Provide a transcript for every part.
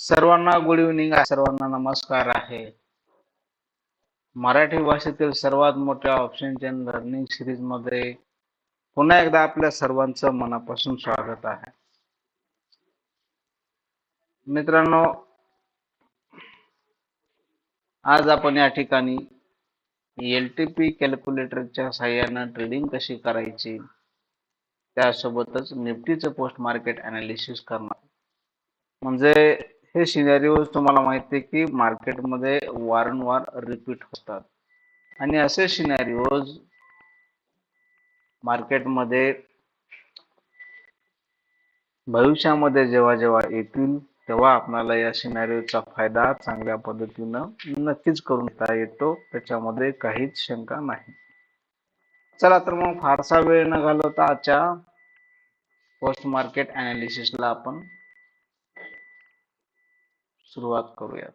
सर्वांना good evening सर्वांना नमस्कार आहे. मराठी भाषेतील सर्वात मोठ्या ऑप्शन चेन लर्निंग सिरीजमध्ये पुन्हा एकदा आपल्या सर्वांचं मनापासून स्वागत आहे. मित्रांनो आज आपण या ठिकाणी एल टी पी कॅल्क्युलेटरच्या सहाय्यानं ट्रेडिंग कशी करायची त्यासोबतच निफ्टीचं पोस्ट मार्केट अनालिसिस करणार. म्हणजे हे सिनेरिओ तुम्हाला माहिती आहे की मार्केटमध्ये वारंवार रिपीट होतात. आणि असे सिनेरिओज मार्केटमध्ये भविष्यामध्ये जेव्हा जेव्हा येतील तेव्हा आपल्याला या सिनेरिओचा फायदा चांगल्या पद्धतीनं नक्कीच करून घेता येतो. त्याच्यामध्ये काहीच शंका नाही. चला तर मग फारसा वेळ न घालवता आजच्या पोस्ट मार्केट अनालिसिसला आपण सुरुवात करूया.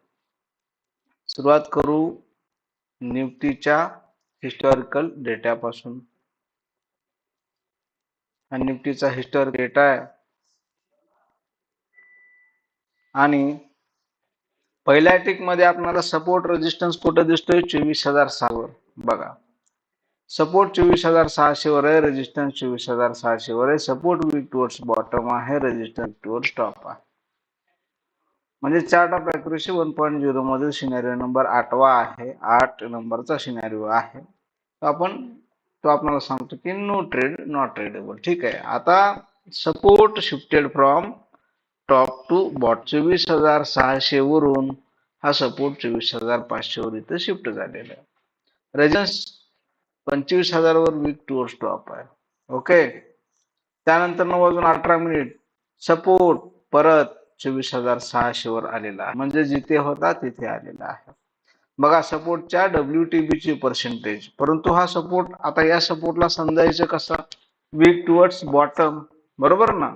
सुरुवात करू निफ्टीच्या हिस्टॉरिकल डेटापासून हा निफ्टीचा हिस्टॉरिक डेटा आहे. आणि पहिल्या टिकमध्ये आपल्याला सपोर्ट रेजिस्टन्स कुठं दिसतोय? चोवीस हजार सहावर बघा. सपोर्ट चोवीस हजार सहाशे वर आहे रेजिस्टन्स चोवीस हजार सहाशे वर आहे. सपोर्ट वीक टुवर्ड्स बॉटम आहे रेजिस्टन्स टुवर्ड्स टॉप आहे. म्हणजे chart of accuracy one point zero मधील सिनेरिओ नंबर आठवा आहे. आठ नंबरचा सिनेरिओ आहे. तो आपण तो आपल्याला सांगतो की नो ट्रेड नॉट ट्रेडेबल ठीक आहे. आता support shifted from top to bot चोवीस हजार सहाशे वरून हा सपोर्ट चोवीस हजार पाचशे वर इथे शिफ्ट झालेला आहे. रेजन्स पंचवीस हजार वर वीक टू स्टॉप आहे. ओके त्यानंतर नऊ वाजून अठरा मिनिट सपोर्ट परत चोवीस हजार सहाशे वर आलेला आहे. म्हणजे जिथे होता तिथे आलेला आहे. बघा सपोर्टच्या डब्ल्यू टी बी ची पर्सेंटेज परंतु हा सपोर्ट आता या सपोर्टला समजायचं कसं? वीक टुवर्ड्स बॉटम बरोबर ना?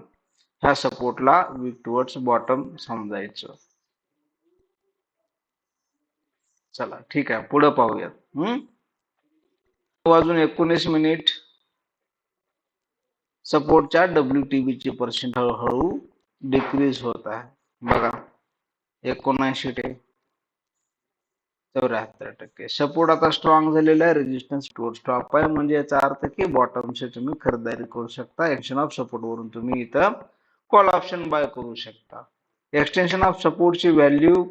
ह्या सपोर्टला वीक टुवर्ड्स बॉटम समजायचं. चला ठीक आहे. पुढे पाहूयात. हम्म? वाजून एकोणीस मिनिट. सपोर्टच्या डब्ल्यू टी बी ची पर्सेंट हळूहळू डिक्रीज होत आहे. बघा एकोणऐंशी टे चौऱ्याहत्तर टक्के. सपोर्ट आता स्ट्रॉंग झालेला आहे. रेजिस्टन्स टूर स्टॉप आहे. म्हणजे याचा अर्थ की बॉटमचे तुम्ही खरेदारी करू शकता. एक्शन ऑफ सपोर्ट वरून तुम्ही इथं कॉल ऑप्शन बाय करू शकता. एक्सटेन्शन ऑफ सपोर्टची व्हॅल्यू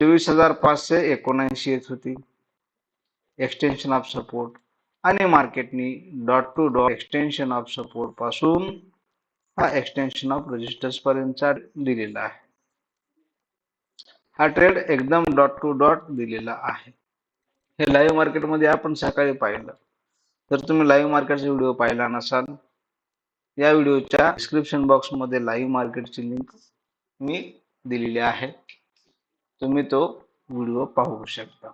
चोवीस हजार पाचशे एकोणऐंशी येत होती. एक्सटेन्शन ऑफ सपोर्ट आणि मार्केटनी dot two dot extension of सपोर्टपासून हा एक्सटेन्शन ऑफ रजिस्टर्स पर्यंतचा दिलेला आहे. हा ट्रेड एकदम डॉट टू डॉट दिलेला आहे. हे लाईव्ह मार्केटमध्ये आपण सकाळी पाहिलं. जर तुम्ही लाईव्ह मार्केटचा व्हिडिओ पाहिला नसाल या व्हिडिओच्या डिस्क्रिप्शन बॉक्समध्ये लाईव्ह मार्केटची लिंक मी दिलेली आहे. तुम्ही तो व्हिडिओ पाहू शकता.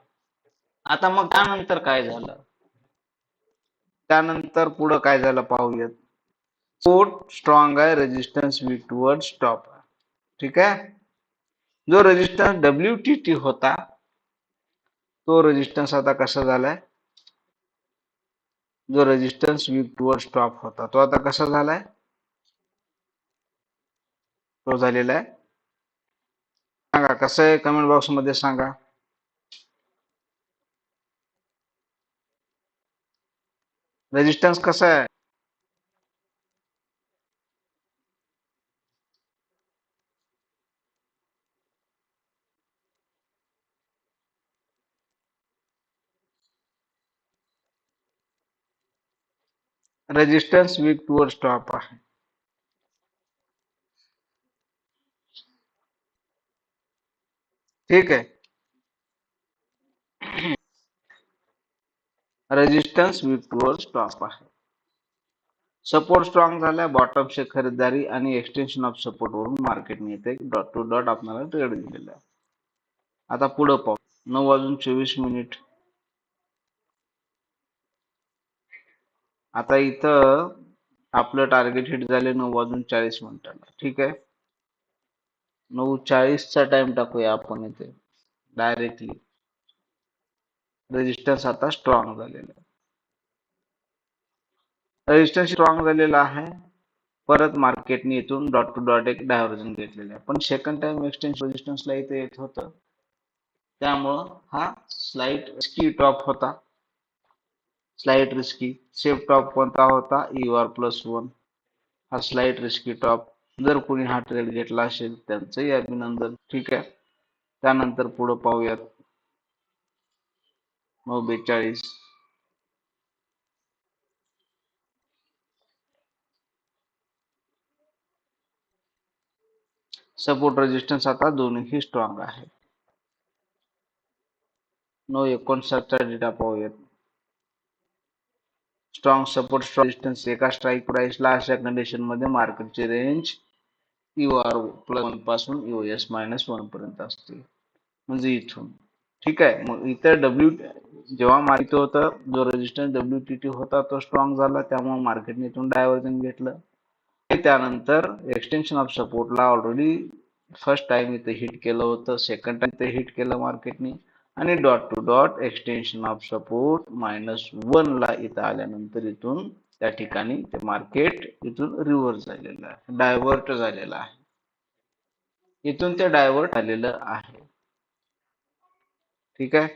आता मग त्यानंतर काय झालं? त्यानंतर पुढं काय झालं पाहूयात. सपोर्ट स्ट्रॉंग आहे रेजिस्टन्स वीक टुवर्ड स्टॉप आहे ठीक है? जो रेजिस्टन्स डब्ल्यू टी टी होता तो रेजिस्टन्स आता कसा झालाय जो रेजिस्टन्स वीक टुवर्ड स्टॉप होता तो आता कसा झालाय तो झालेला आहे सांगा, कसं आहे कमेंट बॉक्स मध्ये सांगा? रेजिस्टन्स कसा आहे रेजिस्टन्स वीक टुवर्ड स्टॉप आहे. ठीक आहे. रेजिस्टन्स वीक टुवर्ड स्टॉप आहे. सपोर्ट स्ट्रॉंग झाल्या बॉटमचे खरेदीदारी आणि एक्सटेन्शन ऑफ सपोर्ट वरून मार्केटने येते डॉट टू डॉट आपल्याला ट्रेड दिलेला आहे. आता पुढं पाहू. नऊ वाजून चोवीस मिनिट आता इथं आपलं टार्गेट हिट झाले नऊ वाजून चाळीस मिनिटाला ठीक आहे? नऊ चाळीसचा टाइम टाकूया आपण इथे. डायरेक्टली रेजिस्टन्स आता स्ट्रॉंग झालेला आहे. रेजिस्टन्स स्ट्रॉंग झालेला आहे. परत मार्केटने इथून डॉट टू डॉट एक डायव्हर्जन घेतलेलं आहे. पण सेकंड टाइम एक्सचेंज रेजिस्टन्सला इथे येत होतं. त्यामुळं हा स्लाइट स्की टॉप होता. स्लाइट रिस्की सेफ टॉप कोणता होता? यू आर प्लस वन हा स्लाइट रिस्की टॉप जर कोणी हा ट्रेड घेतला असेल त्यांचंही अभिनंदन. ठीक आहे? त्यानंतर पुढे पाहूयात. नऊ बेचाळीस. सपोर्ट रेजिस्टन्स आता दोन्हीही स्ट्रॉंग आहे. नऊ एकोणसाठचा डेटा पाहूयात. स्ट्रॉंग सपोर्ट रेजिस्टन्स एका स्ट्राईक प्राईसला अशा कंडिशनमध्ये मार्केटची रेंज यू आर प्लस वनपासून यू एस मायनस वन पर्यंत असते. म्हणजे इथून. ठीक आहे. मग इथं डब्ल्यू जेव्हा मार्केट होतं जो रेजिस्टन्स डब्ल्यू टी टी होता तो स्ट्रॉंग झाला. त्यामुळे मार्केटने इथून डायव्हर्जन घेतलं. त्यानंतर एक्सटेन्शन ऑफ सपोर्टला ऑलरेडी फर्स्ट टाइम इथे हिट केलं होतं. सेकंड टाइम इथे हिट केलं मार्केटने आणि dot two dot extension of support minus one ला इथं आल्यानंतर इथून त्या ठिकाणी ते मार्केट इथून रिव्हर्स झालेलं आहे. डायव्हर्ट झालेलं आहे. इथून ते डायव्हर्ट आलेलं आहे. ठीक आहे?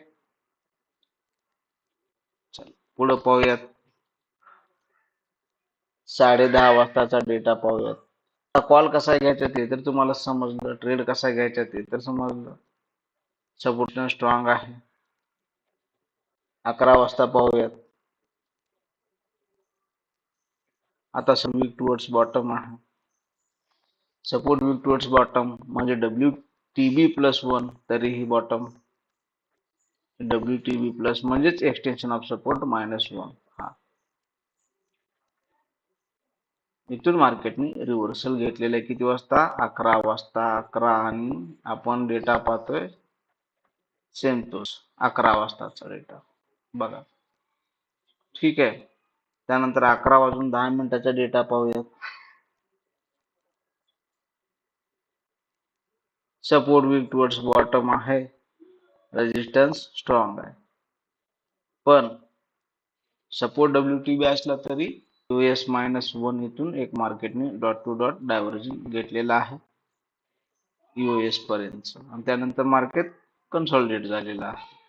चल पुढं पाहूयात. साडे दहा वाजताचा डेटा पाहूयात. कॉल कसा घ्यायचा ते तर तुम्हाला समजलं ट्रेड कसा घ्यायचा ते तर समजलं. सपोर्ट स्ट्रॉंग आहे. अकरा वाजता पाहूयात. आता वीक टुवर्ड्स बॉटम आहे. सपोर्ट वीक टुवर्ड्स बॉटम म्हणजे W T B plus one तरीही bottom W T B plus म्हणजेच extension of support minus one हा. इथून मार्केटने रिव्हर्सल घेतलेलं आहे. किती वाजता? अकरा वाजता. अकरा आणि आपण डेटा पाहतोय. सेम तोच अकरा वाजताचा डेटा बघा. ठीक आहे. त्यानंतर अकरा वाजून दहा मिनिटाचा डेटा पाहूयात. सपोर्ट वीक टुवर्ड्स बॉटम आहे. रेजिस्टन्स स्ट्रॉंग आहे. पण सपोर्ट डब्ल्यू टी बी असला तरी यू एस मायनस वन इथून एक मार्केटने डॉट टू डॉट डायव्हर्जन घेतलेला आहे. यू एस पर्यंत आणि त्यानंतर मार्केट कन्सॉलिडेट झालेला. आहे